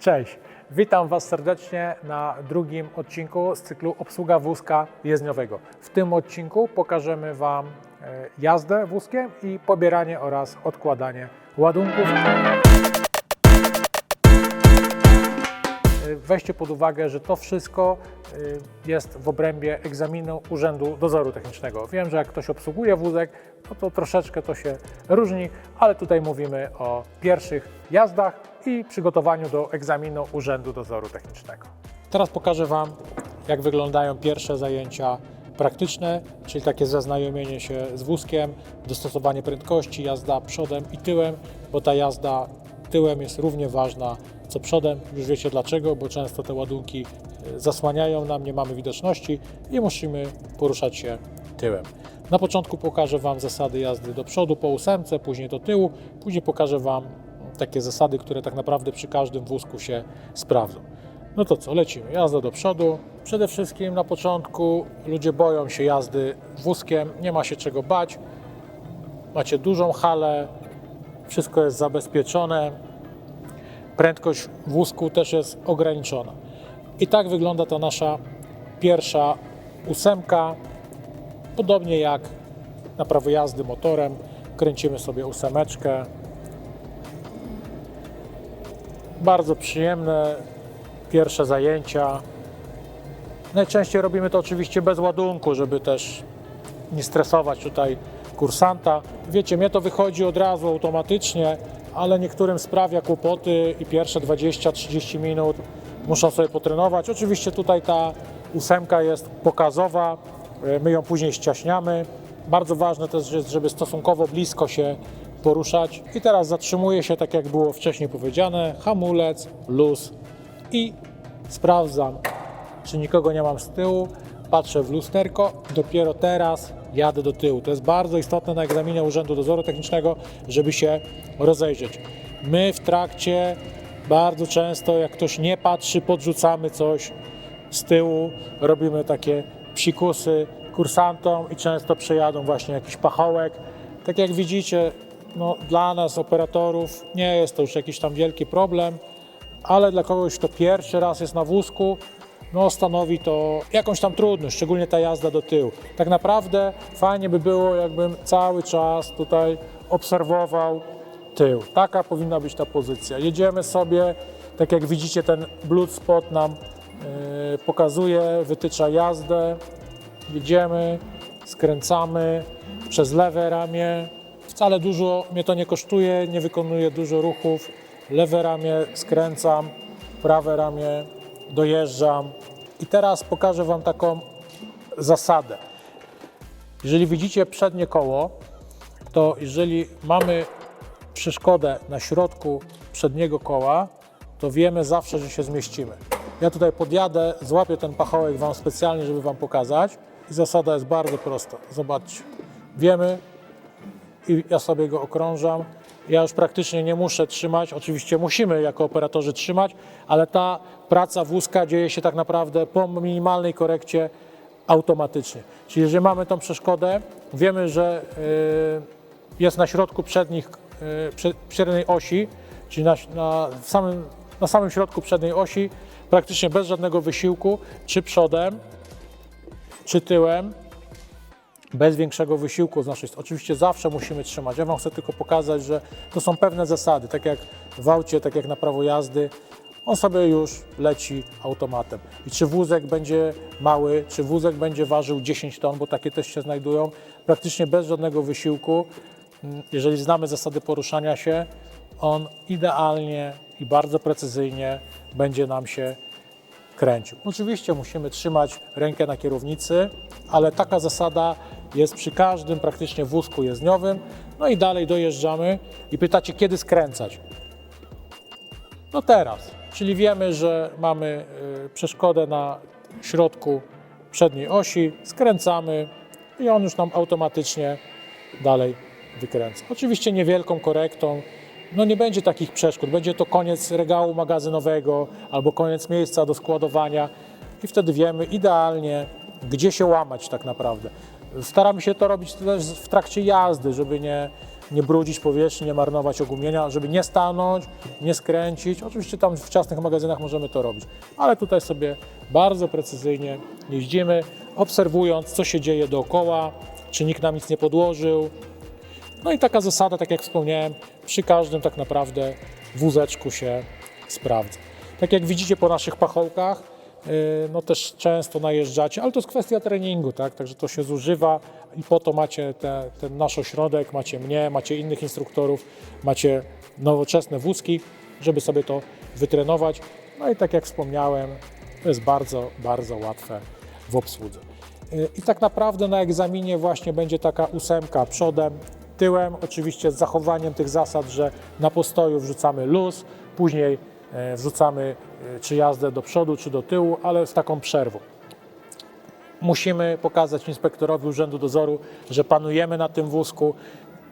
Cześć, witam Was serdecznie na drugim odcinku z cyklu Obsługa wózka jezdniowego. W tym odcinku pokażemy Wam e, jazdę wózkiem i pobieranie oraz odkładanie ładunków. E, Weźcie pod uwagę, że to wszystko e, jest w obrębie egzaminu Urzędu Dozoru Technicznego. Wiem, że jak ktoś obsługuje wózek, no to troszeczkę to się różni, ale tutaj mówimy o pierwszych jazdach i przygotowaniu do egzaminu Urzędu Dozoru Technicznego. Teraz pokażę Wam, jak wyglądają pierwsze zajęcia praktyczne, czyli takie zaznajomienie się z wózkiem, dostosowanie prędkości, jazda przodem i tyłem, bo ta jazda tyłem jest równie ważna co przodem. Już wiecie dlaczego, bo często te ładunki e, zasłaniają nam, nie mamy widoczności i musimy poruszać się tyłem. Na początku pokażę Wam zasady jazdy do przodu po ósemce, później do tyłu, później pokażę Wam takie zasady, które tak naprawdę przy każdym wózku się sprawdzą. No to co, lecimy. Jazda do przodu. Przede wszystkim na początku ludzie boją się jazdy wózkiem, nie ma się czego bać. Macie dużą halę, wszystko jest zabezpieczone, prędkość wózku też jest ograniczona. I tak wygląda ta nasza pierwsza ósemka. Podobnie jak na prawo jazdy motorem, kręcimy sobie ósemeczkę. Bardzo przyjemne pierwsze zajęcia. Najczęściej robimy to oczywiście bez ładunku, żeby też nie stresować tutaj kursanta. Wiecie, mnie to wychodzi od razu automatycznie, ale niektórym sprawia kłopoty i pierwsze 20-30 minut muszą sobie potrenować. Oczywiście tutaj ta ósemka jest pokazowa, e, my ją później ściaśniamy. Bardzo ważne też jest, żeby stosunkowo blisko się poruszać. I teraz zatrzymuję się, tak jak było wcześniej powiedziane, hamulec, luz i sprawdzam, czy nikogo nie mam z tyłu. Patrzę w lusterko, dopiero teraz jadę do tyłu. To jest bardzo istotne na egzaminie Urzędu Dozoru Technicznego, żeby się rozejrzeć. My w trakcie bardzo często, jak ktoś nie patrzy, podrzucamy coś z tyłu, robimy takie psikusy kursantom i często przejadą właśnie jakiś pachołek. Tak jak widzicie, no, dla nas, operatorów, nie jest to już jakiś tam wielki problem, ale dla kogoś, kto pierwszy raz jest na wózku, no stanowi to jakąś tam trudność, szczególnie ta jazda do tyłu. Tak naprawdę fajnie by było, jakbym cały czas tutaj obserwował tył. Taka powinna być ta pozycja. Jedziemy sobie, tak jak widzicie, ten blood spot nam yy, pokazuje, wytycza jazdę. Jedziemy, skręcamy przez lewe ramię. Wcale dużo mnie to nie kosztuje, nie wykonuję dużo ruchów. Lewe ramię skręcam, prawe ramię dojeżdżam. I teraz pokażę Wam taką zasadę. Jeżeli widzicie przednie koło, to jeżeli mamy przeszkodę na środku przedniego koła, to wiemy zawsze, że się zmieścimy. Ja tutaj podjadę, złapię ten pachołek Wam specjalnie, żeby Wam pokazać. I zasada jest bardzo prosta. Zobaczcie. Wiemy i ja sobie go okrążam. Ja już praktycznie nie muszę trzymać, oczywiście musimy jako operatorzy trzymać, ale ta praca wózka dzieje się tak naprawdę po minimalnej korekcie automatycznie. Czyli jeżeli mamy tą przeszkodę, wiemy, że y, jest na środku przednich, y, prze- przedniej osi, czyli na, na, samym, na samym środku przedniej osi, praktycznie bez żadnego wysiłku, czy przodem, czy tyłem, bez większego wysiłku z naszej strony. Oczywiście zawsze musimy trzymać. Ja Wam chcę tylko pokazać, że to są pewne zasady, tak jak w aucie, tak jak na prawo jazdy. On sobie już leci automatem. I czy wózek będzie mały, czy wózek będzie ważył 10 ton, bo takie też się znajdują, praktycznie bez żadnego wysiłku, mm, jeżeli znamy zasady poruszania się, on idealnie i bardzo precyzyjnie będzie nam się kręcił. Oczywiście musimy trzymać rękę na kierownicy, ale taka zasada jest przy każdym praktycznie wózku jezdniowym. No i dalej dojeżdżamy i pytacie, kiedy skręcać. No teraz, czyli wiemy, że mamy y, przeszkodę na środku przedniej osi, skręcamy i on już nam automatycznie dalej wykręca. Oczywiście niewielką korektą, no nie będzie takich przeszkód, będzie to koniec regału magazynowego albo koniec miejsca do składowania i wtedy wiemy idealnie, gdzie się łamać tak naprawdę. Staramy się to robić też w trakcie jazdy, żeby nie nie brudzić powierzchni, nie marnować ogumienia, żeby nie stanąć, nie skręcić. Oczywiście tam w wczesnych magazynach możemy to robić, ale tutaj sobie bardzo precyzyjnie jeździmy, obserwując, co się dzieje dookoła, czy nikt nam nic nie podłożył. No i taka zasada, tak jak wspomniałem, przy każdym tak naprawdę wózeczku się sprawdza. Tak jak widzicie po naszych pachołkach, no też często najeżdżacie, ale to jest kwestia treningu, tak? Także to się zużywa i po to macie te, ten nasz ośrodek, macie mnie, macie innych instruktorów, macie nowoczesne wózki, żeby sobie to wytrenować. No i tak jak wspomniałem, to jest bardzo, bardzo łatwe w obsłudze. Yy, I tak naprawdę na egzaminie właśnie będzie taka ósemka przodem, tyłem, oczywiście z zachowaniem tych zasad, że na postoju wrzucamy luz, później wrzucamy e, czy jazdę do przodu, czy do tyłu, ale z taką przerwą. Musimy pokazać inspektorowi Urzędu Dozoru, że panujemy na tym wózku.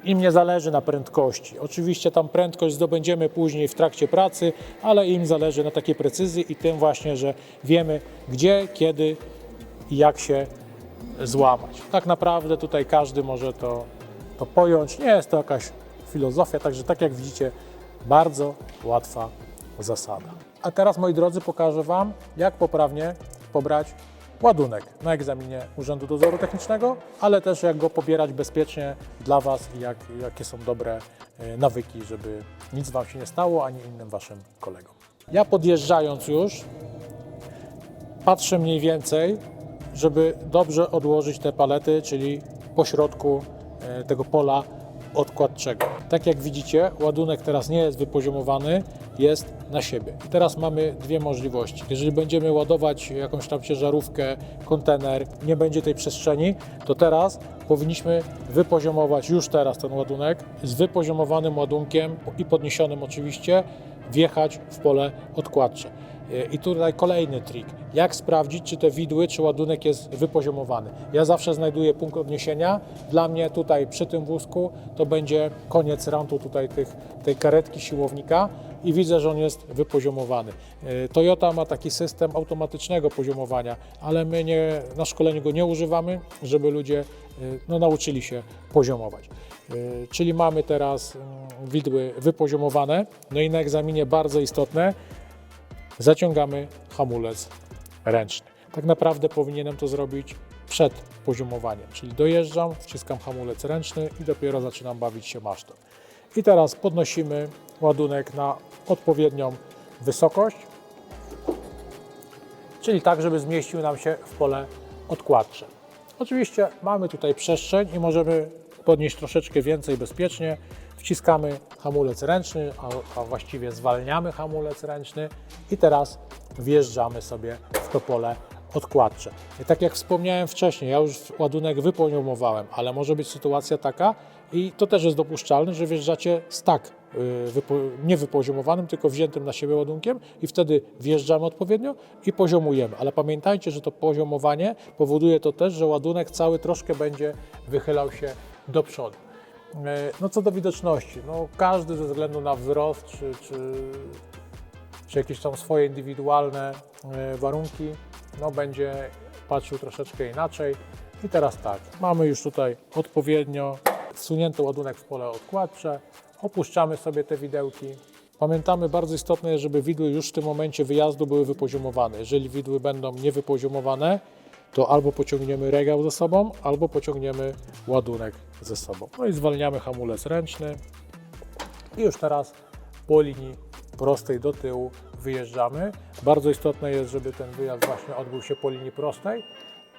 Im nie zależy na prędkości. Oczywiście tam prędkość zdobędziemy później w trakcie pracy, ale im zależy na takiej precyzji i tym właśnie, że wiemy gdzie, kiedy i jak się złamać. Tak naprawdę tutaj każdy może to, to pojąć. Nie jest to jakaś filozofia, także tak jak widzicie, bardzo łatwa zasada. A teraz, moi drodzy, pokażę Wam, jak poprawnie pobrać ładunek na egzaminie Urzędu Dozoru Technicznego, ale też jak go pobierać bezpiecznie dla Was i jak, jakie są dobre e, nawyki, żeby nic Wam się nie stało, ani innym Waszym kolegom. Ja podjeżdżając już, patrzę mniej więcej, żeby dobrze odłożyć te palety, czyli po środku e, tego pola odkładczego. Tak jak widzicie, ładunek teraz nie jest wypoziomowany, jest na siebie. Teraz mamy dwie możliwości. Jeżeli będziemy ładować jakąś tam ciężarówkę, kontener, nie będzie tej przestrzeni, to teraz powinniśmy wypoziomować już teraz ten ładunek z wypoziomowanym ładunkiem i podniesionym oczywiście, wjechać w pole odkładcze. I tutaj kolejny trik. Jak sprawdzić, czy te widły, czy ładunek jest wypoziomowany? Ja zawsze znajduję punkt odniesienia. Dla mnie tutaj przy tym wózku to będzie koniec rantu tutaj tych, tej karetki siłownika i widzę, że on jest wypoziomowany. E, Toyota ma taki system automatycznego poziomowania, ale my nie, na szkoleniu go nie używamy, żeby ludzie e, no, nauczyli się poziomować. E, Czyli mamy teraz mm, widły wypoziomowane, no i na egzaminie bardzo istotne, zaciągamy hamulec ręczny. Tak naprawdę powinienem to zrobić przed poziomowaniem, czyli dojeżdżam, wciskam hamulec ręczny i dopiero zaczynam bawić się masztą. I teraz podnosimy ładunek na odpowiednią wysokość, czyli tak, żeby zmieścił nam się w pole odkładcze. Oczywiście mamy tutaj przestrzeń i możemy podnieść troszeczkę więcej bezpiecznie. Wciskamy hamulec ręczny, a, a właściwie zwalniamy hamulec ręczny i teraz wjeżdżamy sobie w to pole odkładcze. I tak jak wspomniałem wcześniej, ja już ładunek wypoziomowałem, ale może być sytuacja taka i to też jest dopuszczalne, że wjeżdżacie z tak y, wypo- nie wypoziomowanym, tylko wziętym na siebie ładunkiem i wtedy wjeżdżamy odpowiednio i poziomujemy. Ale pamiętajcie, że to poziomowanie powoduje to też, że ładunek cały troszkę będzie wychylał się do przodu. E, No co do widoczności, no każdy ze względu na wzrost czy, czy, czy jakieś tam swoje indywidualne e, warunki, no będzie patrzył troszeczkę inaczej. I teraz tak, mamy już tutaj odpowiednio wsunięty ładunek w pole odkładcze, opuszczamy sobie te widełki. Pamiętamy, bardzo istotne jest, żeby widły już w tym momencie wyjazdu były wypoziomowane. Jeżeli widły będą niewypoziomowane, to albo pociągniemy regał ze sobą, albo pociągniemy ładunek ze sobą. No i zwalniamy hamulec ręczny. I już teraz po linii prostej do tyłu wyjeżdżamy. Bardzo istotne jest, żeby ten wyjazd właśnie odbył się po linii prostej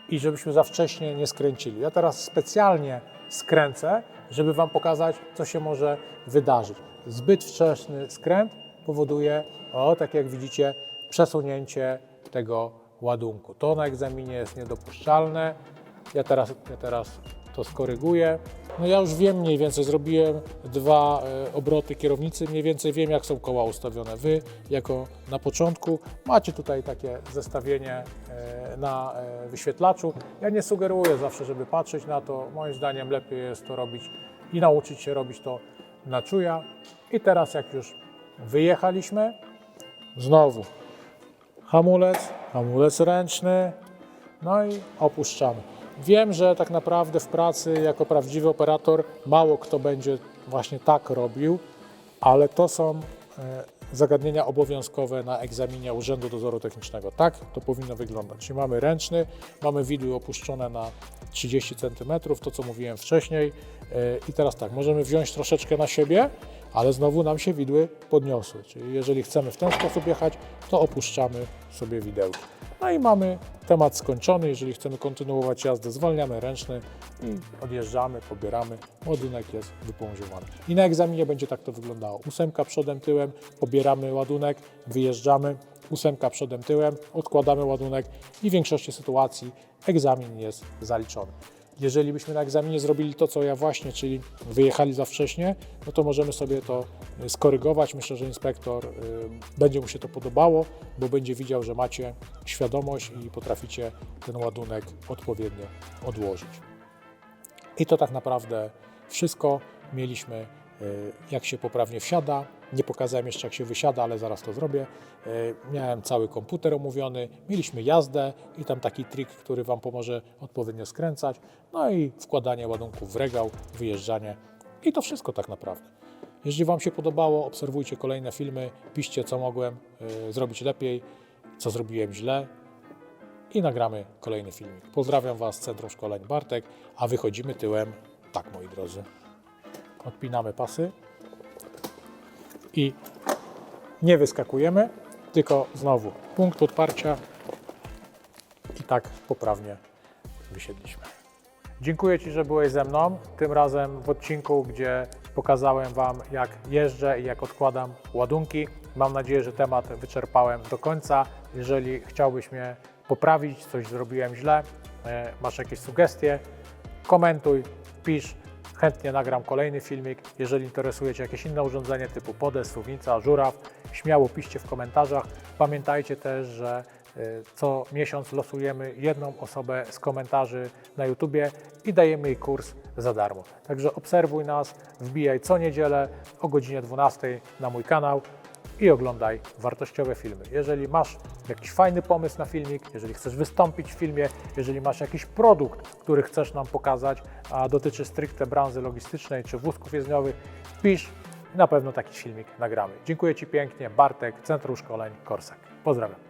i żebyśmy za wcześnie nie skręcili. Ja teraz specjalnie skręcę, żeby Wam pokazać, co się może wydarzyć. Zbyt wczesny skręt powoduje, o tak jak widzicie, przesunięcie tego ładunku. To na egzaminie jest niedopuszczalne. Ja teraz, ja teraz to skoryguję. No ja już wiem mniej więcej, zrobiłem dwa e, obroty kierownicy, mniej więcej wiem jak są koła ustawione. Wy jako na początku macie tutaj takie zestawienie e, na e, wyświetlaczu. Ja nie sugeruję zawsze, żeby patrzeć na to. Moim zdaniem lepiej jest to robić i nauczyć się robić to na czuja. I teraz jak już wyjechaliśmy, znowu hamulec, hamulec ręczny, no i opuszczamy. Wiem, że tak naprawdę w pracy jako prawdziwy operator mało kto będzie właśnie tak robił, ale to są e, zagadnienia obowiązkowe na egzaminie Urzędu Dozoru Technicznego. Tak to powinno wyglądać. Czyli mamy ręczny, mamy widły opuszczone na 30 cm, to co mówiłem wcześniej. E, I teraz tak, możemy wziąć troszeczkę na siebie, ale znowu nam się widły podniosły. Czyli jeżeli chcemy w ten sposób jechać, to opuszczamy sobie widełki. No i mamy temat skończony. Jeżeli chcemy kontynuować jazdę, zwalniamy ręczny i odjeżdżamy, pobieramy. Ładunek jest wypołożowany. I na egzaminie będzie tak to wyglądało. Ósemka przodem, tyłem, pobieramy ładunek, wyjeżdżamy. Ósemka przodem, tyłem, odkładamy ładunek i w większości sytuacji egzamin jest zaliczony. Jeżeli byśmy na egzaminie zrobili to, co ja właśnie, czyli wyjechali za wcześnie, no to możemy sobie to y, skorygować. Myślę, że inspektor y, będzie mu się to podobało, bo będzie widział, że macie świadomość i potraficie ten ładunek odpowiednio odłożyć. I to tak naprawdę wszystko. Mieliśmy, jak się poprawnie wsiada. Nie pokazałem jeszcze, jak się wysiada, ale zaraz to zrobię. Y, Miałem cały komputer omówiony, mieliśmy jazdę i tam taki trik, który Wam pomoże odpowiednio skręcać. No i wkładanie ładunków w regał, wyjeżdżanie. I to wszystko tak naprawdę. Jeżeli Wam się podobało, obserwujcie kolejne filmy, piszcie, co mogłem y, zrobić lepiej, co zrobiłem źle, i nagramy kolejny filmik. Pozdrawiam Was z Centrum Szkoleń Bartek, a wychodzimy tyłem, tak moi drodzy. Odpinamy pasy i nie wyskakujemy, tylko znowu punkt odparcia i tak poprawnie wysiedliśmy. Dziękuję Ci, że byłeś ze mną. Tym razem w odcinku, gdzie pokazałem Wam, jak jeżdżę i jak odkładam ładunki. Mam nadzieję, że temat wyczerpałem do końca. Jeżeli chciałbyś mnie poprawić, coś zrobiłem źle, e, masz jakieś sugestie, komentuj, pisz. Chętnie nagram kolejny filmik. Jeżeli interesuje Cię jakieś inne urządzenie typu podes, suwnica, żuraw, śmiało piszcie w komentarzach. Pamiętajcie też, że y, co miesiąc losujemy jedną osobę z komentarzy na YouTubie i dajemy jej kurs za darmo. Także obserwuj nas, wbijaj co niedzielę o godzinie 12 na mój kanał i oglądaj wartościowe filmy. Jeżeli masz jakiś fajny pomysł na filmik, jeżeli chcesz wystąpić w filmie, jeżeli masz jakiś produkt, który chcesz nam pokazać, a dotyczy stricte branży logistycznej czy wózków jezdniowych, pisz i na pewno taki filmik nagramy. Dziękuję Ci pięknie. Bartek, Centrum Szkoleń Korsek. Pozdrawiam.